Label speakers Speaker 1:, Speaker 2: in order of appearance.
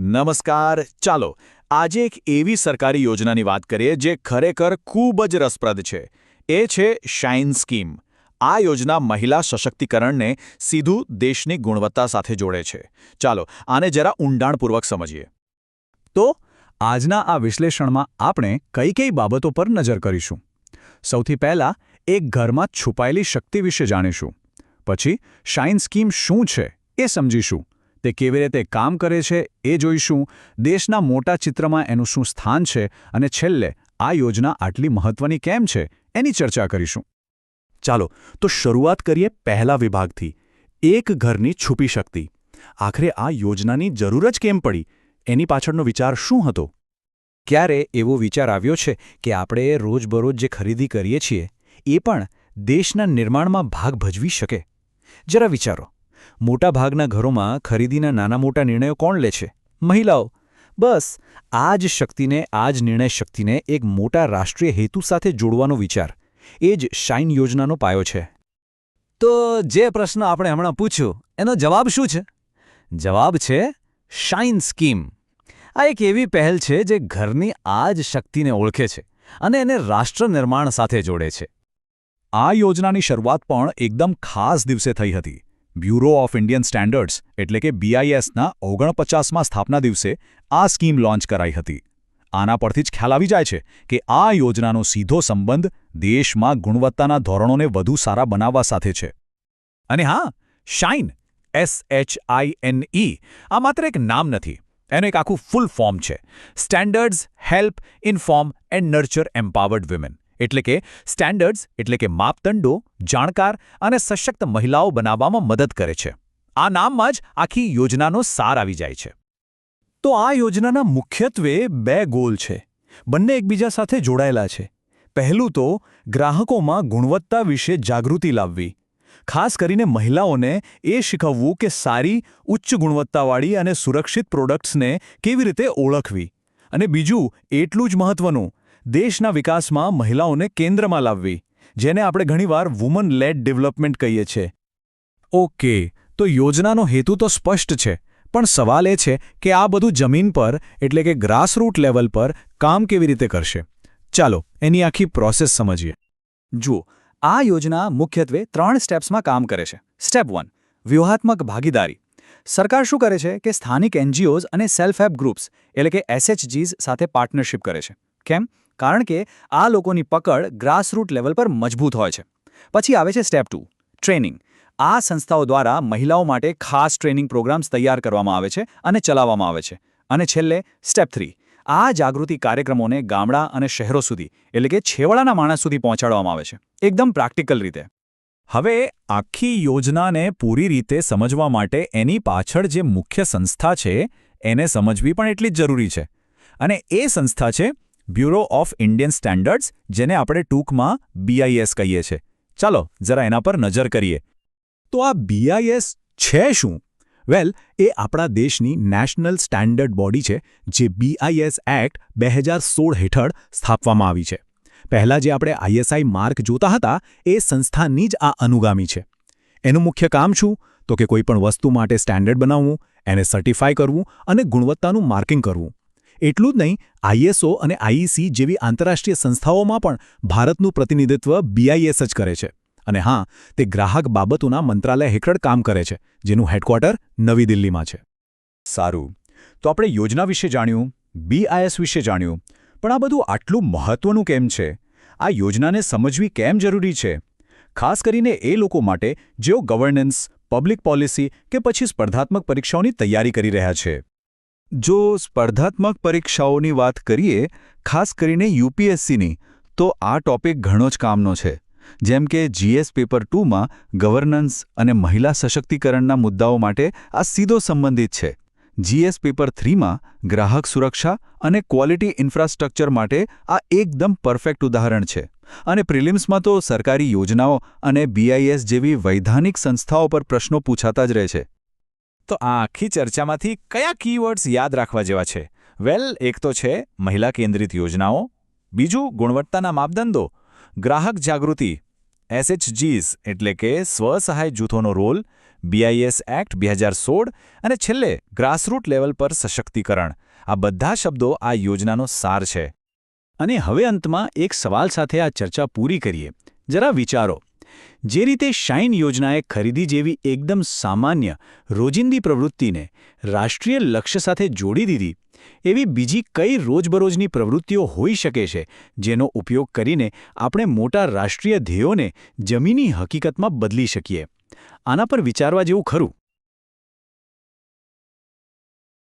Speaker 1: નમસ્કાર, ચાલો આજે એક એવી સરકારી યોજનાની વાત કરીએ જે ખરેખર ખૂબ જ રસપ્રદ છે. એ છે શાઇન સ્કીમ. આ યોજના મહિલા સશક્તિકરણને સીધું દેશની ગુણવત્તા સાથે જોડે છે. ચાલો આને જરા ઊંડાણપૂર્વક સમજીએ.
Speaker 2: તો, આજના આ વિશ્લેષણમાં આપણે કઈ કઈ બાબતો પર નજર કરીશું? સૌથી પહેલા, એક ઘરમાં છુપાયેલી શક્તિ વિશે જાણીશું. પછી, શાઇન સ્કીમ શું છે એ સમજીશું. તે કેવી રીતે કામ કરે છે એ જોઈશું. દેશના મોટા ચિત્રમાં એનું શું સ્થાન છે અને છેલ્લે આ યોજના આટલી મહત્વની કેમ છે એની ચર્ચા કરીશું.
Speaker 3: ચાલો, તો શરૂઆત કરીએ પહેલા વિભાગથી. એક ઘરની છુપી શક્તિ. આખરે આ યોજનાની જરૂર જ કેમ પડી? એની પાછળનો વિચાર શું હતો?
Speaker 2: ક્યારે એવો વિચાર આવ્યો છે કે આપણે રોજબરોજ જે ખરીદી કરીએ છીએ, એ પણ દેશના નિર્માણમાં ભાગ ભજવી શકે? જરા વિચારો. મોટાભાગના ઘરોમાં ખરીદીના નાના મોટા નિર્ણયો કોણ લે છે? મહિલાઓ. બસ, આ જ શક્તિને, આ જ નિર્ણય શક્તિને એક મોટા રાષ્ટ્રીય હેતુ સાથે જોડવાનો વિચાર. એ જ શાઇન યોજનાનો પાયો છે. તો જે પ્રશ્ન આપણે હમણાં પૂછ્યો, એનો જવાબ શું છે? જવાબ છે, શાઇન સ્કીમ. આ એક એવી પહેલ છે જે ઘરની આ જ શક્તિને ઓળખે છે અને એને રાષ્ટ્ર નિર્માણ સાથે જોડે છે.
Speaker 3: આ યોજનાની શરૂઆત પણ એકદમ ખાસ દિવસે થઈ હતી. બ્યુરો ઓફ ઇન્ડિયન સ્ટેન્ડર્ડ્સ એટલે કે બીઆઈએસના ઓગણપચાસમાં સ્થાપના દિવસે આ સ્કીમ લોન્ચ કરાઈ હતી. આના પરથી જ ખ્યાલ આવી જાય છે કે આ યોજનાનો સીધો સંબંધ દેશમાં ગુણવત્તાના ધોરણોને વધુ સારા બનાવવા સાથે છે. અને હા shine S H I N E આ માત્ર એક નામ નથી, એનું એક આખું ફૂલ ફોર્મ છે. Standards help inform and nurture empowered women એટલે કે સ્ટેન્ડર્ડ્સ એટલે કે માપદંડો, જાણકાર અને સશક્ત મહિલાઓ બનાવવામાં મદદ કરે છે. આ નામમાં જ આખી યોજનાનો સાર આવી જાય છે.
Speaker 2: તો આ યોજનાના મુખ્યત્વે બે ગોલ છે. બંને એકબીજા સાથે જોડાયેલા છે. પહેલું તો ગ્રાહકોમાં ગુણવત્તા વિશે જાગૃતિ લાવવી. ખાસ કરીને મહિલાઓને એ શીખવવું કે સારી, ઉચ્ચ ગુણવત્તાવાળી અને સુરક્ષિત પ્રોડક્ટ્સને કેવી રીતે ઓળખવી. અને બીજું, એટલું જ મહત્વનું દેશના વિકાસમાં મહિલાઓને કેન્દ્રમાં લાવવી, જેને આપણે ઘણીવાર વુમન લેડ ડેવલપમેન્ટ કહીએ છીએ. ઓકે તો યોજનાનો હેતુ તો સ્પષ્ટ છે, પણ સવાલ એ છે કે આ બધું જમીન પર, એટલે કે ગ્રાસરૂટ લેવલ પર, કામ કેવી રીતે કરશે? ચાલો, એની આખી પ્રોસેસ સમજીએ. જુઓ, આ યોજના મુખ્યત્વે ત્રણ સ્ટેપ્સમાં કામ કરે છે. સ્ટેપ વન વ્યૂહાત્મક ભાગીદારી. સરકાર શું કરે છે કે સ્થાનિક એનજીઓઝ અને સેલ્ફ હેલ્પ ગ્રુપ્સ એટલે કે એસએચજીઝ સાથે પાર્ટનરશિપ કરે છે. કેમ? કારણ કે આ લોકોની પકડ ગ્રાસરૂટ લેવલ પર મજબૂત હોય છે. પછી આવે છે સ્ટેપ ટુ ટ્રેનિંગ આ સંસ્થાઓ દ્વારા મહિલાઓ માટે ખાસ ટ્રેનિંગ પ્રોગ્રામ્સ તૈયાર કરવામાં આવે છે અને ચલાવવામાં આવે છે. અને છેલ્લે સ્ટેપ થ્રી આ જાગૃતિ કાર્યક્રમોને ગામડા અને શહેરો સુધી, એટલે કે છેવાડાના માણસ સુધી પહોંચાડવામાં આવે છે. એકદમ પ્રેક્ટિકલ રીતે.
Speaker 3: હવે આખી યોજનાને પૂરી રીતે સમજવા માટે એની પાછળ જે મુખ્ય સંસ્થા છે, એને સમજવી પણ એટલી જ જરૂરી છે. અને એ સંસ્થા છે બ્યુરો ઓફ ઇન્ડિયન સ્ટેન્ડર્ડ્સ, જેને આપણે ટૂંકમાં બીઆઈએસ કહીએ છીએ. ચાલો, જરા એના પર નજર કરીએ. તો આ બીઆઈએસ છે શું? વેલ, એ આપણા દેશની નેશનલ સ્ટેન્ડર્ડ બોડી છે, જે બીઆઈએસ એક્ટ બે હેઠળ સ્થાપવામાં આવી છે. પહેલાં જે આપણે આઈએસઆઈ માર્ક જોતા હતા, એ સંસ્થાની જ આ અનુગામી છે. એનું મુખ્ય કામ શું? તો કે કોઈપણ વસ્તુ માટે સ્ટેન્ડર્ડ બનાવવું, એને સર્ટિફાય કરવું અને ગુણવત્તાનું માર્કિંગ કરવું. એટલું જ નહીં આઈએસઓ અને આઈઈસી જેવી આંતરરાષ્ટ્રીય સંસ્થાઓમાં પણ ભારતનું પ્રતિનિધિત્વ બીઆઈએસ જ કરે છે. અને હા, તે ગ્રાહક બાબતોના મંત્રાલય હેઠળ કામ કરે છે, જેનું હેડક્વાર્ટર નવી દિલ્હીમાં છે. સારું. તો આપણે યોજના વિશે જાણ્યું બીઆઈએસ વિશે જાણ્યું, પણ આ બધું આટલું મહત્વનું કેમ છે? આ યોજનાને સમજવી કેમ જરૂરી છે? ખાસ કરીને એ લોકો માટે જેઓ ગવર્નન્સ, પબ્લિક પોલિસી કે પછી સ્પર્ધાત્મક પરીક્ષાઓની તૈયારી કરી રહ્યા છે. જો સ્પર્ધાત્મક પરીક્ષાઓની વાત કરીએ, ખાસ કરીને યુપીએસસીની, તો આ ટોપિક ઘણો જ કામનો છે. જેમ કે જીએસ પેપર ટુમાં ગવર્નન્સ અને મહિલા સશક્તિકરણના મુદ્દાઓ માટે આ સીધો સંબંધિત છે. જીએસ પેપર થ્રીમાં ગ્રાહક સુરક્ષા અને ક્વોલિટી ઇન્ફ્રાસ્ટ્રક્ચર માટે આ એકદમ પરફેક્ટ ઉદાહરણ છે. અને પ્રિલિમ્સમાં તો સરકારી યોજનાઓ અને બીઆઈએસ જેવી વૈધાનિક સંસ્થાઓ પર પ્રશ્નો પૂછાતા જ રહે છે.
Speaker 1: તો આ આખી ચર્ચામાંથી કયા કીવર્ડ્સ યાદ રાખવા જેવા છે? વેલ એક તો છે મહિલા કેન્દ્રિત યોજનાઓ. બીજું, ગુણવત્તાના માપદંડો. ગ્રાહક જાગૃતિ.
Speaker 3: એસએચજીસ એટલે કે સ્વસહાય જૂથોનો રોલ. બીઆઈએસ એક્ટ બે હજાર સોળ. અને છેલ્લે ગ્રાસરૂટ લેવલ પર સશક્તિકરણ. આ બધા શબ્દો આ યોજનાનો સાર છે.
Speaker 2: અને હવે અંતમાં એક સવાલ સાથે આ ચર્ચા પૂરી કરીએ. જરા વિચારો. જે રીતે શાઇન યોજનાએ ખરીદી જેવી એકદમ સામાન્ય, રોજિંદી પ્રવૃત્તિને રાષ્ટ્રીય લક્ષ્ય સાથે જોડી દીધી, એવી બીજી કઈ રોજબરોજની પ્રવૃત્તિઓ હોઈ શકે છે, જેનો ઉપયોગ કરીને આપણે મોટા રાષ્ટ્રીય ધ્યેયોને જમીની હકીકતમાં બદલી શકીએ? આના પર વિચારવા જેવું ખરું.